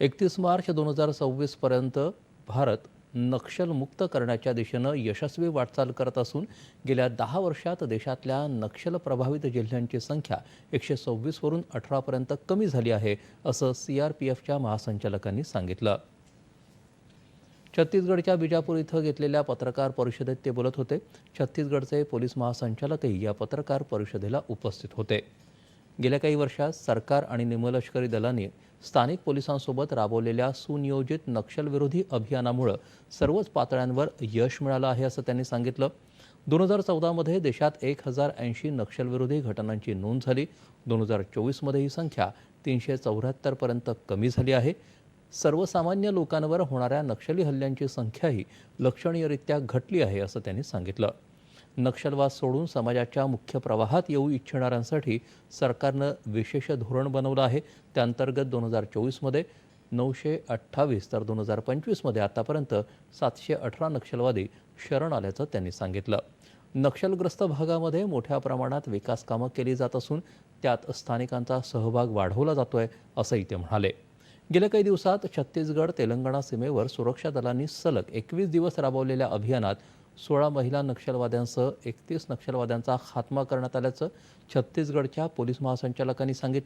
एकतीस मार्च दोन हजार सव्वीसपर्यंत भारत नक्षलमुक्त करण्याच्या दिशेनं यशस्वी वाटचाल करत असून गेल्या दहा वर्षात देशातल्या नक्षल प्रभावित जिल्ह्यांची संख्या एकशे सव्वीसवरून अठरापर्यंत कमी झाली आहे असं सी आर पी एफच्या महासंचालकांनी सांगितलं. छत्तीसगडच्या बिजापूर इथं घेतलेल्या पत्रकार परिषदेत ते बोलत होते. छत्तीसगडचे पोलीस महासंचालकही या पत्रकार परिषदेला उपस्थित होते. गेल्या काही वर्षात सरकार आणि निमलष्करी दलांनी स्थानिक पोलिसांसोबत राबवलेल्या सुनियोजित नक्षलविरोधी अभियानामुळं सर्वच पातळ्यांवर यश मिळालं आहे असं त्यांनी सांगितलं. दोन हजार चौदामध्ये देशात एक हजार ऐंशी नक्षलविरोधी घटनांची नोंद झाली. दोन हजार चोवीसमध्ये ही संख्या तीनशे चौऱ्याहत्तरपर्यंत कमी झाली आहे. सर्वसामान्य लोकांवर होणाऱ्या नक्षली हल्ल्यांची संख्याही लक्षणीयरित्या घटली आहे असं त्यांनी सांगितलं. नक्षलवाद सोडून समाजाच्या मुख्य प्रवाहात येऊ इच्छिणाऱ्यांसाठी सरकारनं विशेष धोरण बनवलं आहे. त्याअंतर्गत दोन हजार चोवीसमध्ये नऊशे अठ्ठावीस तर दोन हजार पंचवीसमध्ये आतापर्यंत सातशे अठरा नक्षलवादी शरण आल्याचं त्यांनी सांगितलं. नक्षलग्रस्त भागामध्ये मोठ्या प्रमाणात विकास कामं केली जात असून त्यात स्थानिकांचा सहभाग वाढवला जातोय असंही ते म्हणाले. गेल्या काही दिवसात छत्तीसगड तेलंगणा सीमेवर सुरक्षा दलांनी सलग एकवीस दिवस राबवलेल्या अभियानात सोळा महिला नक्षलवाद्यांसह एकतीस नक्षलवाद्यांचा खात्मा करण्यात आल्याचं छत्तीसगडच्या पोलीस महासंचालकांनी सांगितलं.